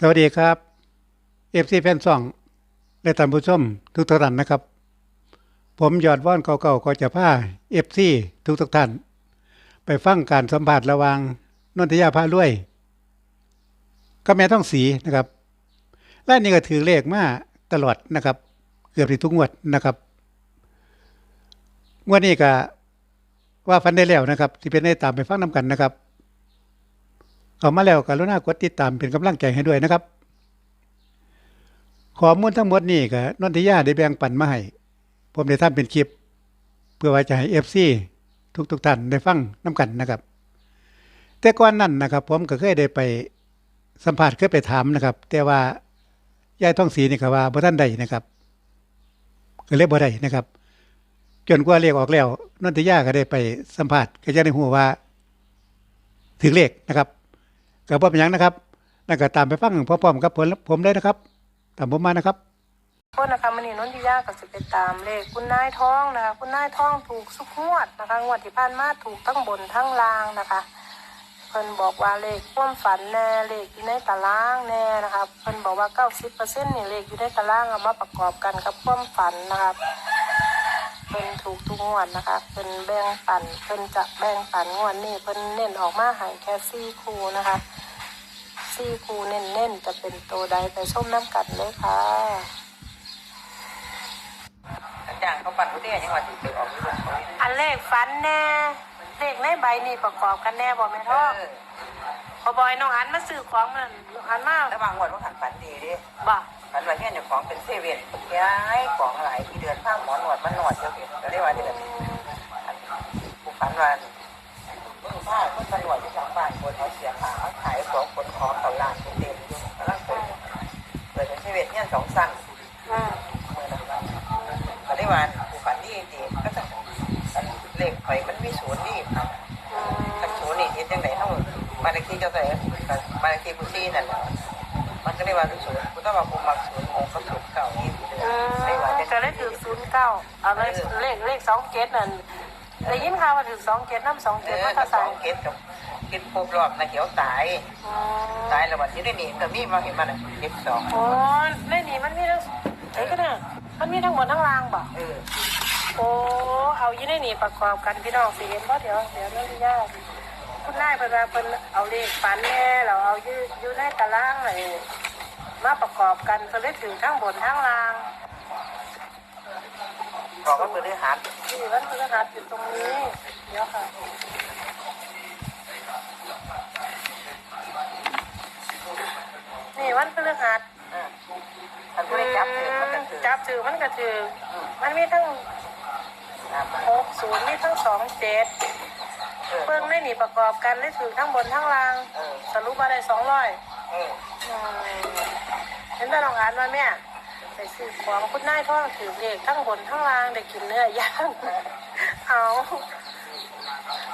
สวัสดีครับเอฟซีแฟนซองและท่านผู้ชมทุกท่านนะครับ ผมยอดว่อนเก่าๆก็จะพาเอฟซีทุกทุกท่าน ไปฟังการสัมผัสระว่างนนทยาพาลุวยกับแม่ท่องสีนะครับและนี่ก็ถือเลขมาตลอดนะครับ เกือบทุกงวดนะครับงวดนี้ก็ว่าฟันได้แล้วนะครับ ที่เป็นได้ตามไปฟังน้กันนะครับ เข้ามาแล้วกรุณากดติดตามเป็นกำลังใจให้ด้วยนะครับ ข้อมูลทั้งหมดนี่ก็นนทิยาได้แบ่งปันมาให้ผมได้ทำเป็นคลิป เพื่อไว้จะให้ FC ทุกๆท่านได้ฟังน้กันนะครับ แต่ก่อนนั้นนะครับ ผมก็เคยได้ไปสัมภาษณ์เคยไปถามนะครับ แต่ว่ายายท่องศรีนี่ก็ว่าบ่ทันได้นะครับก็เลยบ่ได้นะครับ จนกว่าเลขออกแล้วนนทิยาก็ได้ไปสัมภาษณ์ก็จะได้ฮู้ว่าถึงเลขนะครับ ก็บ่เป็นหยังนะครับนั่นก็ตามไปฟังพร้อมๆกับผมผมเลยนะครับ ตามผมมานะครับ โทษนะคะมันนี่นนทิยาก็จะไปตามเลขคุณนายท้องนะคะ คุณนายท้องถูกสุกงวดนะคะงวดที่ผ่านมาถูกทั้งบนทั้งล่างนะคะเพิ่นบอกว่าเลขความฝันแน่เลขอยู่ในตารางแน่นะคะเพิ่นบอกว่าเก้าสิบเปอร์เซ็นต์นี่เลขอยู่ในตารางเอามาประกอบกันกับความฝันนะคะ เพิ่นถูกทุกงวดนะคะเพิ่นแบ่งปันเพิ่นจะแบ่งปันงวดนี้เพิ่นเน้นออกมาให้แค่สี่คู่นะคะสี่คู่เน้นๆจะเป็นตัวใดไปชมน้ำกันเลยค่ะอาจารย์เขาปั่นผู้เตี้ยยังว่าสิไปออกลูกเขาเนี่ยอันเลขฟันแน่เลขในใบนี่ประกอบกันแน่บอกแม่ท้องเออพอบอยน้องอันมาซื้อของมันน้องอันมาแล้วบางวันว่าขันฝันดีดิบ่ ฝันว่าเนี่ยเจ้าของเป็นเซเว่นย้ายของหลายที่เดือนข้าหมอหนวดมันหนวดเจ้าเห็นก็เรียกว่าเดือนอันผู้ฝันว่ามื่อผ้าเมื่อตำรวจที่ทางบ้านคนเขาเสียขาเขาขายของคนของเขาลานเต็มอยู่กำลังเปิดเปิดเป็นเซเว่นเนี่ยสองสั้นอืมเมื่อนั้นก็เรียกว่าผู้ฝันดีดีก็จะเลขไปมันมีศูนย์นี่ครับอืมทักศูนย์นี่เฮ็ดจังไดเฮาบ้านเลขที่เจ้าตัวเองบ้านเลขที่ผู้ซี่นั่นน่ะมัน ก็เรียกว่าศูนย์กูต้องว่ากูมักศูนย์หกกับศูนย์เก้านี่สิเด้ออืมได้ว่าจังก็เลยถือศูนย์เก้าเอาเลขเลขเลขสองเกตนั่นได้ยินข่าวว่าถือสองเกตน้ำสองเกเอตอว่าถ้าถ้าสใส่องเกตกับเกตครบรอบนะเขียวตายอืตายแล้ววันที่ได้นี่ก็มีมาเห็นมันน่ะเก็บสองโอ้ในนี่มันมีทั้งเอ้ยก็เนี่ยมันมีทั้งบนทั้งล่างบ่ เออโอ้เอายี่ในนี่ประกอบกันพี่น้องสิเห็นว่าเดี๋ยวเดี๋ยวเรื่องยากคุณนายเพิ่นว่าเพิ่นเอาเลขฝันแน่เราเอาอยู่อยู่ในตารางไอ้ มาประกอบกันเพิ่นเลยถึงทั้งบนทั้งล่างบอกว่าเพิ่นได้หานี่วันพฤหัสอยู่ตรงนี้เดี๋ยวค่ะนี่วันพฤหัสเออท่านผู้ได้จับถือมันก็ถือจับถือมันก็ถือมันมีทั้งครับหกศูนย์มีทั้งสองเจ็ดเออเพิ่งได้หนีประกอบกันได้ถือทั้งบนทั้งล่างเออสรุปมาได้สองร้อย เออเห็นแต่ลองอ่านมาแม่ไปซื้อของคุณนายท่องถือเลขทั้งบนทั้งล่างได้กินเนื้อย่างเอา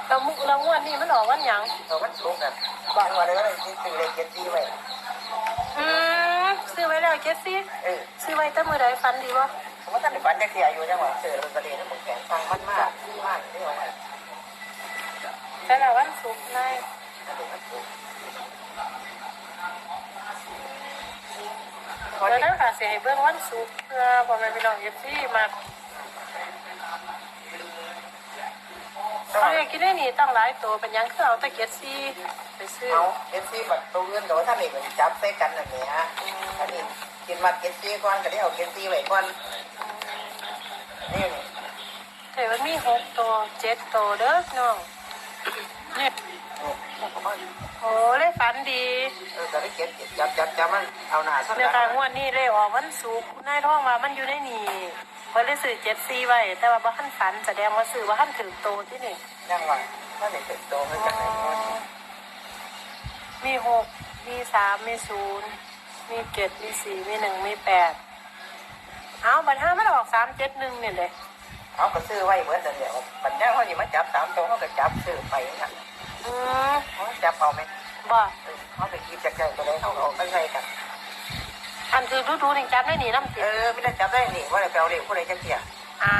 แล้วมุกแล้วงวดนี้มันออกวันหยังเรามันสูงกันบอกว่าได้ว่าได้ซื้อเลขเจ็ดสี่ไว้อืมซื้อไว้แล้วเจสซี่เออซื้อไว้แต่มือใดฟันดีวะสมมติท่านได้ฝันได้เสียอยู่จังหวะเสือลงทะเลนั่นหมดแขนฟังมันมากมากนี่ว่าแต่ละวันศุกร์นาย เขาเดี๋ยวเนี่ยนั้นค่ะเสียให้เบื้องวันศุกร์เพื่อพอแม่พี่น้องเอฟซีมาเขาอยากกินได้หนีตั้งหลายตัวเป็นหยังคือเอาแต่เก็ดซี่ไปซื้อเอาเอฟซีบัตรตัวเงินแต่ว่าท่านนี่มันจับใส่กันนั่นแหละท่านนี่กินมาเก็ตซีก่อนก็ได้เอาเก็ตซีไว้ก่อนนี่แต่มันมีหกตัวเจ็ดตัวเด้อน้อง นี่โอ้เลยฝันดีเออก็ได้เก็ตจับจับจับมันเอาหน้าสักเดี๋ยวการงวดนี้เลยออกวันศุกร์คุณนายท่องมามันอยู่ในนี่เพิ่นได้ซื้อเจ็ดซี่ไว้ แต่ว่าบ่ทันฝันแสดงว่าซื้อว่าทันถึงโตวที่นี่ยังว่าท่านนี่เก็บตัวมันจากไหนมีหกมีสามมีศูนย์มีเจ็ดมีสี่มีหนึ่งมีแปดเอาบัตรห้าไม่ได้ออกสามเจ็ดหนึ่งเนี่ยเลย เอาก็ซื้อไว้เหมือนเดิมปัญญาเขานี่มาจับสามตัวเขาก็จับซื้อไปนั่นอืมเขาจับเอาไหมบ่เขาไปกินจากใจตัวไหนเขาเอาไปใส่กันอันคือดูดูๆนี่จับได้หนีน้ำเอเสียอไม่ได้จับได้นี่ว่าจะไปเอาเด็กผู้ใดจะเกี่ยอ้า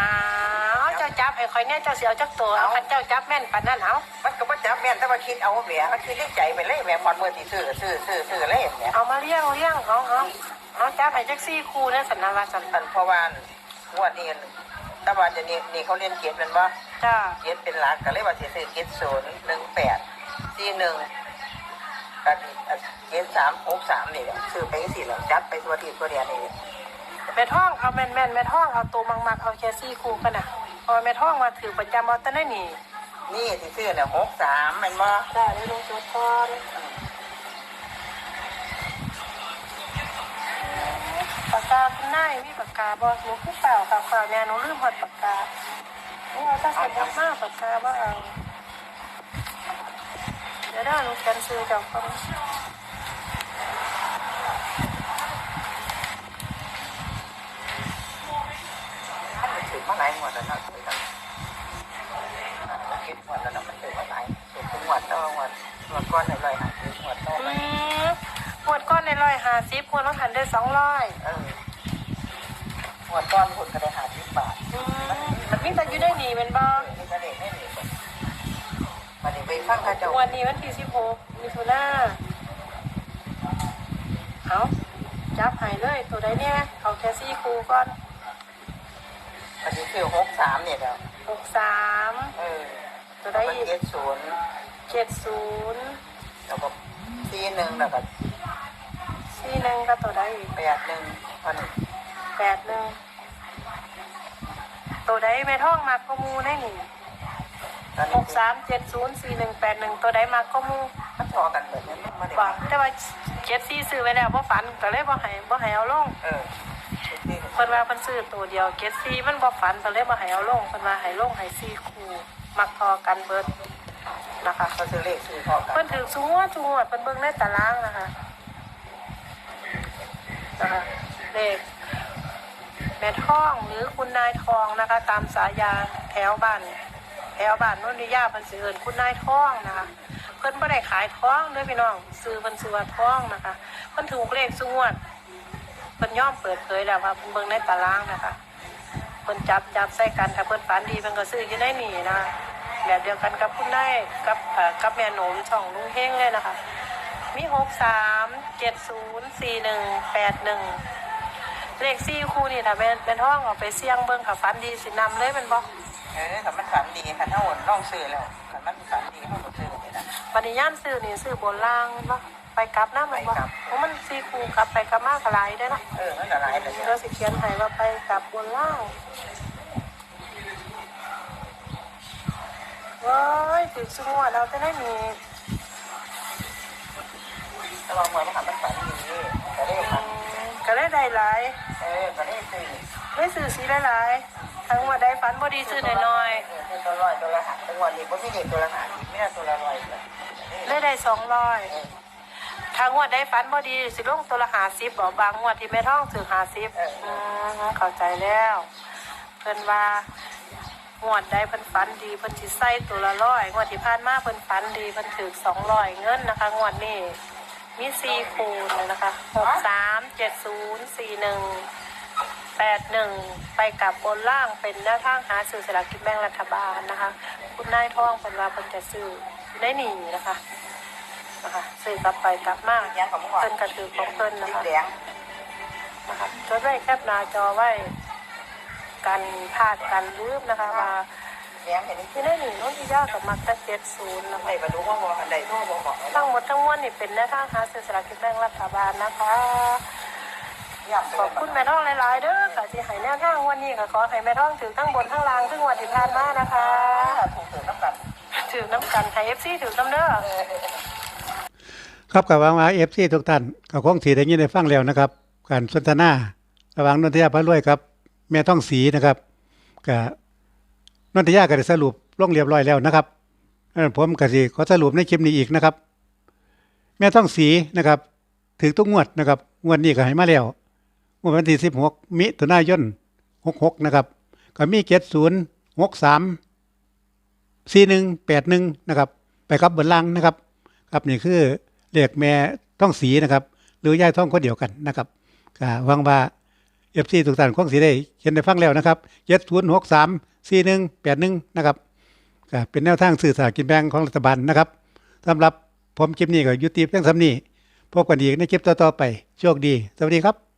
วเจ้าจับจับให้ข่อยแน่เจ้าสิเอาจักตัวเอาคันเจ้าจับแม่นปานนั้นเอามันก็บ่จับแม่นแต่ว่าคิดเอาแหมมันคิดในใจไปเลยแหมพอดมือที่ซื้อซื้อซื้อซื้อเลยแหมเอามาเลี้ยงเลี้ยงเอาเอาเอาจับให้จักซี่คู่นะสันนาว่าสันอันเพราะว่างวดนี้ แต่ว่าจะนี่นี่เขาเรียนเกียรติแมันบ่จ้าเกียรติเป็นหลักก็เลยว่าสิซื้อเกียรติศูนย์หนึ่งแปดสี่หนึ่งกับเกียรติสามหกสามนี่แหละซื้อไปสี่แล้วจัดไปตัวที่ตัวเดียวนี่แม่ท้องเอาแม่นแม่นแม่ท้องเอาตัวมังมักเอาแค่ซี่คู่กันน่ะเพอแม่ท้องมาถือประจำเอาแต่ได้หนีนี่ที่ซื้อเนี่ยหกสามแมันบ่ได้ได้ลงตัวก่อนากกาคุณนายมีปากกาบ่หนูคือเปล่าค่ะข่าแม่หนูลืมหอดปากกาหนูเอาถ้าสมมติมาปากกาว่าเอาเดี๋ยวได้หนูเขียนซื้อเจ้าก่อนมันถือมาหลายงวดแล้วนะถือตั้งคิดงวดแล้วนาะมันถือมาหลายถือเป็นงวดต่องวดงวดก้อนในร้อยห้าสิบงวดต่ออื สิบหมวดต้องหันได้สองร้อยเออหมวดก้อนคุณก็ได้หาสิบบาทอืมมันมีแต่อยู่ได้หนีเป็นบ้านี่ก็ได้ไม่หนีคนมาดีไปฟังข้าเจ้าวันนี้วันที่สิบหกมิถุนาเอาจับใหายเลยตัวใดเนี่ยเอาแค่ซี่คูก่อนมาดีคือหกสามเนี่ยแล้วหกสามเออตัวใดมันอีกเจ็ดศูนย์เจ็ดศูนย์แล้วก็สี่หนึ่งแล้วก็ สี่หนึ่งก็ตัวใดอีกแปดหนึ่งอันนี้แปดหนึ่งตัวใดแม่ท่องมากก็มูได้หนิตอนหนี้กสามเจ็ดศูนย์สี่หนึ่งแปดหนึ่งตัวใดมากก็มูมันพอกันแบบนี้มันไม่ได้บอกแต่ว่าเจ็ดซี่ซื้อไว้แล้วบ่ฝันก็เลยบ่ให้บ่ให้เอาลงเออที่เพิ่นว่าเพิ่นซื้อตัวเดียวเจ็ดซี่มันบ่ฝันก็เลยบ่ให้เอาลงเพิ่นว่าให้ลงให้ซี่คู่มักพอกันเบิดนะคะ เขาซื้อเลขซื้อพอกันเพิ่นถือสูงวดสูงวดเพิ่นเบิ่งในตารางนะคะ นะคะเลขแม่ทองหรือคุณนายทองนะคะ ตามสายาแถวบ้านแถวบ้านนนทิยาเพิ่นสิเอินคุณนายทองนะคะเพิ่นบ่ได้ขายทองเด้อพี่น้องซื้อเพิ่นซื้อว่าทองนะคะเพิ่นถูกเลขสงวดเพิ่นย่อมเปิดเผยแล้วว่าเพิ่นเบิ่งในตารางนะคะเพิ่นจับจับใส่กันถ้าเพิ่นฝันดีเพิ่นก็ซื้ออยู่ในนี่นะแบบเดียวกันกับคุณนายกับกับแม่หนมช่องลุงเฮงเลยนะคะ มีหกสามเจ็ดศูนย์สี่หนึ่งแปดหนึ่งเลขสี่คู่นี่ถ้าเป็นเป็นห้องเอาไปเสี่ยงเบิ้งค่ะฟันดีสินำเลยเป็นบอกเออถ้ามันฝันดีค่ะถ้าหนต้องซื้อแล้วถ้ามันฝันดีเขาก็ซื้อเลยนะปฏิญาณซื้อนี่ซื้อบนล่างบ่ไปกลับหน้ามันบ่ไปกลับเพราะมันสี่คู่กลับไปกลับมากหลายได้อเนาะเออมันละลายเลยเราสิเขียนให้ว่าไปกลับบนล่างว้ายถึงสงวดเราจะได้มี แต่ว่าเมื่อมันมันฝันดีก็ได้อืฝันมก็ได้ได้หลายเออก็ได้ซื้อไม่ซื้อสีหลายๆทั้งว่าได้ฝันบ่ดีซื้อน้อยเออซื้อตัวร้อยตัวละหักตัววันนี้ผมมีเด็กตัวละหักไม่ได้ตัวละร้อยเลยๆได้ได้สองร้อยทั้งว่าได้ฝันบ่ดีสิลงตัวละหาสิบบ่บางงวดที่แม่ท้องถือหาสิบอืมเข้าใจแล้ว เพิ่นว่างวดได้เพิ่นฝันดีเพิ่นสิใส่ตัวละร้อยงวดที่ผ่านมาเพิ่นฝันดีเพิ่นถือสองร้อยเงินนะคะงวดนี้ มีสี่คูณนะคะหกสามเจ็ดศูนย์สี่หนึ่งแปดหนึ่งไปกับบนล่างเป็นแนวทางหาซื้อสลากกินแบ่งรัฐบาลนะคะ คุณนายทองเป็นว่าเป็นจะซื้อได้หนีนะคะนะคะซื้อกลับไปกลับมาเพิ่นกระถือของเพิ่นนะคะนะคะจดไว้แคบหน้าจอไว้กันพลาดกันลืมนะคะว่า แดงเห็นที่ได้หนีน้องที่ยากกับมักจะเจ็ดศูนย์นะคะใครมาดูว่าบอกอันใดพ่อบอกบอกทั้งหมดทั้งมวลนี่เป็นแนวทางหาซื้อสลากกินแบ่งรัฐบาลนะคะย่ำขอบคุณแม่ท่องหลายๆเด้อค่ะที่ให้แนวทางวันนี้ก็ขอให้แม่ท่องถือทั้งบนทั้งล่างทั้งวันที่ผ่านมานะคะถูกถือน้ำกันถือน้ำกันไทยเอฟซีถือน้ำเด้อครับกับวางมาเอฟซีทุกท่านก็คงสีได้ยินได้ฟังแล้วนะครับ การสนทนาระหว่างนนทยาพระรวยครับ แม่ท่องสีนะครับกับ นนทยาก็ได้สรุปลงเรียบร้อยแล้วนะครับผมก็สิขอสรุปในคลิปนี้อีกนะครับ แม่ท่องสีนะครับ ถึงทุกงวดนะครับงวดนี้ก็ให้มาแล้วงวดวันที่สิบหกมิถุนายนหกหกนะครับ ก็มีเจ็ดศูนย์หกสามสี่หนึ่งแปดหนึ่งนะครับ ไปครับบนล่างนะครับ ครับนี่คือเรียกแม่ท่องสีนะครับ หรือย่ายท่องคนเดียวกันนะครับก็หวังว่า เอฟซีทุกท่านคงสิได้เขียนได้ฟังแล้วนะครับเย็ดส่วนหกสามสี่หนึ่งแปดหนึ่งนะครับก็เป็นแนวทางสื่อสารกินแบ่งของรัฐบาลนะครับสำหรับผมคลิปนี้ก็ยุติเพียงสำนี้พบกันอีกในคลิปต่อๆไป โชคดี สวัสดีครับ